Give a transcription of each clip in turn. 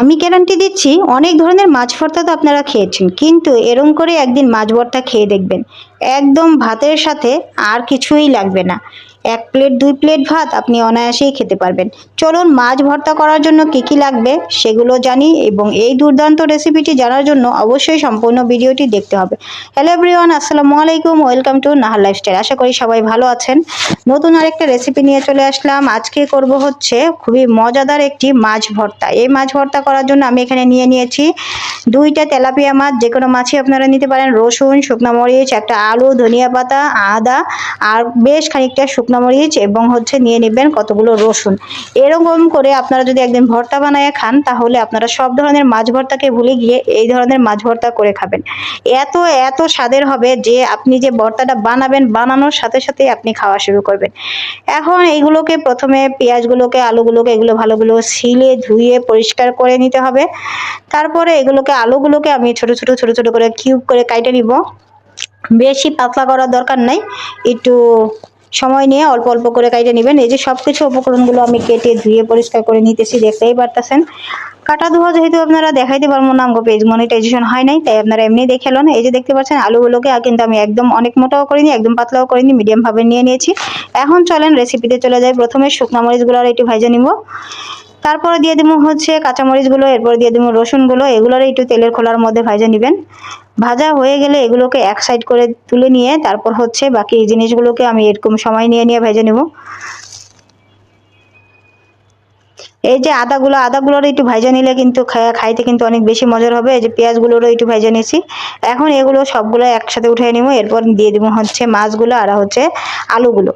আমি গ্যারান্টি দিচ্ছি, অনেক ধরনের মাছ ভর্তা তো আপনারা খেয়েছেন, কিন্তু এরম করে একদিন মাছ ভর্তা খেয়ে দেখবেন। একদম ভাতের সাথে আর কিছুই লাগবে না। এক প্লেট, দুই প্লেট ভাত আপনি অনায়াসেই খেতে পারবেন। চলুন মাছ ভর্তা করার জন্য কি কি লাগবে সেগুলো জানি এবং এই দুর্দান্ত রেসিপিটি জানার জন্য অবশ্যই সম্পূর্ণ ভিডিওটি দেখতে হবে। হ্যালো এভরিওয়ান আসসালামু আলাইকুম ওয়েলকাম টু নাহার লাইফস্টাইল আশা করি সবাই ভালো আছেন। নতুন আরেকটা রেসিপি নিয়ে চলে আসলাম। আজকে করব হচ্ছে খুবই মজাদার একটি মাছ ভর্তা। এই মাছ ভর্তা করার জন্য আমি এখানে নিয়ে নিয়েছি দুইটা তেলাপিয়া মাছ। যে কোনো মাছই আপনারা নিতে পারেন। রসুন, শুকনো মরিচ, একটা আলু, ধনিয়া পাতা, আদা আর বেশ খানিকটা শুকনো মরিচ এবং হচ্ছে নিয়ে নেবেন কতগুলো রসুন। এরকম করে আপনারা যদি একদিন ভর্তা বানায় খান, তাহলে আপনারা সব ধরনের মাছ ভর্তাকে ভুলে গিয়ে এই ধরনের মাছ ভর্তা করে খাবেন। এত এত স্বাদের হবে যে আপনি যে ভর্তাটা বানাবেন, বানানোর সাথে সাথে আপনি খাওয়া শুরু করবেন। এখন এইগুলোকে প্রথমে পেঁয়াজগুলোকে, আলুগুলোকে, এগুলো ভালোগুলো ছিলে ধুয়ে পরিষ্কার করে নিতে হবে। তারপরে এগুলোকে, আলুগুলোকে আমি ছোট ছোট ছোট ছোট করে কিউব করে কাইটে নিব। বেশি পাতলা করার দরকার নাই। একটু সময় নিয়ে অল্প অল্প করে কাইটে নেবেন। এই যে সব কিছু উপকরণগুলো আমি কেটে ধুয়ে পরিষ্কার করে নিতেছি, দেখতেই পারতেছেন। কাটা ধোয়া যেহেতু আপনারা দেখাইতে পারব না, আমাকে পেজ মনিটাইজেশন হয় নাই, তাই আপনারা এমনি দেখে লোন। এই যে দেখতে পাচ্ছেন, আলুগুলোকে কিন্তু আমি একদম অনেক মোটাও করিনি, একদম পাতলাও করিনি মিডিয়াম ভাবে নিয়ে নিয়েছি। এখন চলেন রেসিপিতে চলে যাই। প্রথমে শুকনো মরিচগুলো আর একটু ভাজে নিব। তারপরে দিয়ে দিব হচ্ছে কাঁচামরিচগুলো, এরপর দিয়ে দিব রসুনগুলো, এগুলোর একটু তেলের খোলার মধ্যে ভাজে নেবেন। ভাজা হয়ে গেলে এগুলোকে এক সাইড করে তুলে নিয়ে তারপর হচ্ছে বাকি এই জিনিসগুলোকে আমি এরকম সময় নিয়ে নিয়ে ভেজে নেব। এই যে আদাগুলো, আদাগুলোর একটু ভাজা নিলে কিন্তু খাইতে কিন্তু অনেক বেশি মজার হবে। এই যে পেঁয়াজগুলোরও একটু ভাজা নিয়েছি এখন এগুলো সবগুলো একসাথে উঠে নিব। এরপর দিয়ে দেবো হচ্ছে মাছগুলো আর হচ্ছে আলুগুলো।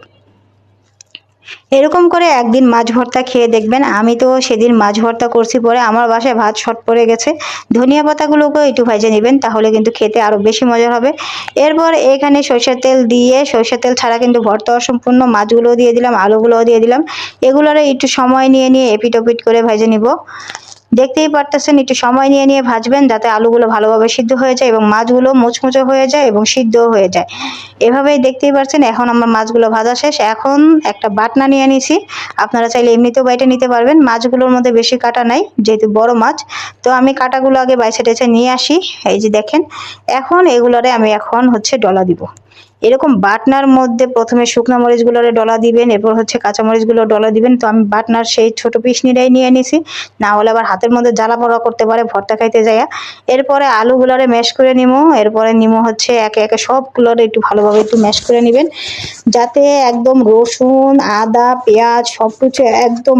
এরকম করে একদিন মাছ ভর্তা খেয়ে দেখবেন, আমি তো সেদিন মাছ ভর্তা করছি পরে আমার বাসায় ভাত শট পড়ে গেছে। ধনিয়া পাতাগুলোকেও একটু ভেজে নেবেন, তাহলে কিন্তু খেতে আরও বেশি মজার হবে। এরপর এখানে সরষের তেল দিয়ে, সরষের তেল ছাড়া কিন্তু ভর্তা অসম্পূর্ণ, মাছগুলোও দিয়ে দিলাম, আলুগুলোও দিয়ে দিলাম। এগুলোর একটু সময় নিয়ে নিয়ে এপিট ওপিট করে ভেজে নিব। দেখতেই পারতেছেন, একটু সময় নিয়ে নিয়ে ভাজবেন যাতে আলুগুলো ভালোভাবে সিদ্ধ হয়ে যায় এবং মাছগুলো মুচমুচে হয়ে যায় এবং সিদ্ধও হয়ে যায়। এভাবেই দেখতেই পারছেন, এখন আমার মাছগুলো ভাজা শেষ। এখন একটা বাটনা নিয়ে নিছি। আপনারা চাইলে এমনিতেও বাইটে নিতে পারবেন। মাছগুলোর মধ্যে বেশি কাটা নাই, যেহেতু বড় মাছ। তো আমি কাটাগুলো আগে বাইসে টেছে নিয়ে আসি। এই যে দেখেন, এখন এগুলোরে আমি এখন হচ্ছে ডলা দিব। এরকম বাটনার মধ্যে প্রথমে শুকনো মরিচগুলো ডলা দিবেন, এরপর হচ্ছে কাঁচা মরিচগুলো ডলা দিবেন। তো আমি বাটনার সেই ছোট পিসনিটাই নিয়ে নিছি। না হলে আবার হাতের মধ্যে জ্বালা পড়া করতে পারে ভর্তা খাইতে যায় এরপরে আলুগুলোরে ম্যাশ করে নিমো। এরপরে নিমো হচ্ছে একে একে সবগুলোরে একটু ভালোভাবে একটু ম্যাশ করে নেবেন। যাতে একদম রসুন, আদা, পেঁয়াজ সব কিছু একদম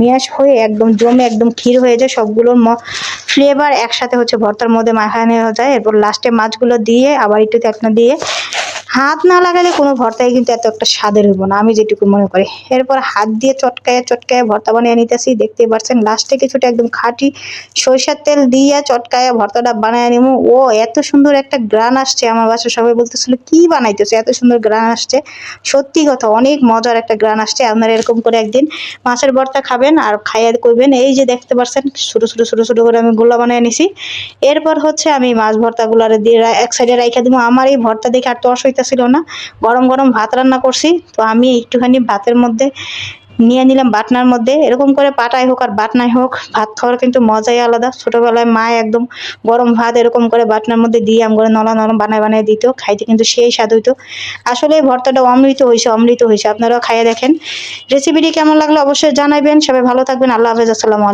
ম্যাশ হয়ে একদম জমে একদম ক্ষীর হয়ে যায়। সবগুলোর ফ্লেভার একসাথে হচ্ছে ভর্তার মধ্যে মাখানো যায়। এরপর লাস্টে মাছগুলো দিয়ে আবার একটু তেতনা দিয়ে হাত না লাগালে কোনো ভর্তাই কিন্তু এত একটা স্বাদের হইব না, আমি যেটুকু মনে করি। এরপর হাত দিয়ে চটকায় চটকায় ভর্তা বানিয়ে নিতেছি, দেখতেই পাচ্ছেন লাস্টে কিছুটা একদম খাঁটি সরিষার তেল দিয়ে চটকায় ভর্তাটা বানিয়ে নিব ও, এত সুন্দর একটা গ্রান আসছে আমার বাসা সবাই বলতেছিল, কি বানাইতেছে? এত সুন্দর গ্রান আসছে। সত্যি কথা, অনেক মজার একটা গ্রান আসছে, আপনারা এরকম করে একদিন মাছের ভর্তা খাবেন আর খাইয়া করবেন এই যে দেখতে পাচ্ছেন ছোটো ছোটো ছোটো ছোটো করে আমি গোলা বানিয়ে নিছি। এরপর হচ্ছে আমি মাছ ভর্তাগুলো দিয়ে এক সাইডে রাইখা দিব আমার এই ভর্তা দেখে আর তস হইতে ছিল না। গরম গরম ভাত রান্না করছি। তো আমি একটুখানি ভাতের মধ্যে নিয়ে নিলাম বাটনার মধ্যে। এরকম করে পাটাই হোক আর বাটনাই হোক, ভাত খাওয়ার কিন্তু মজাই আলাদা। ছোটবেলায় মা একদম গরম ভাত এরকম করে বাটনার মধ্যে দিয়ে আম করে নরম নরম বানায় বানিয়ে দিত। খাইতে কিন্তু সেই স্বাদ হইতো। আসলে ভর্তাটা অমৃত হয়েছে অমৃত হয়েছে আপনারাও খাইয়ে দেখেন। রেসিপিটি কেমন লাগল অবশ্যই জানাবেন। সবাই ভালো থাকবেন। আল্লাহ হাফেজ। আসসালামু আলাইকুম।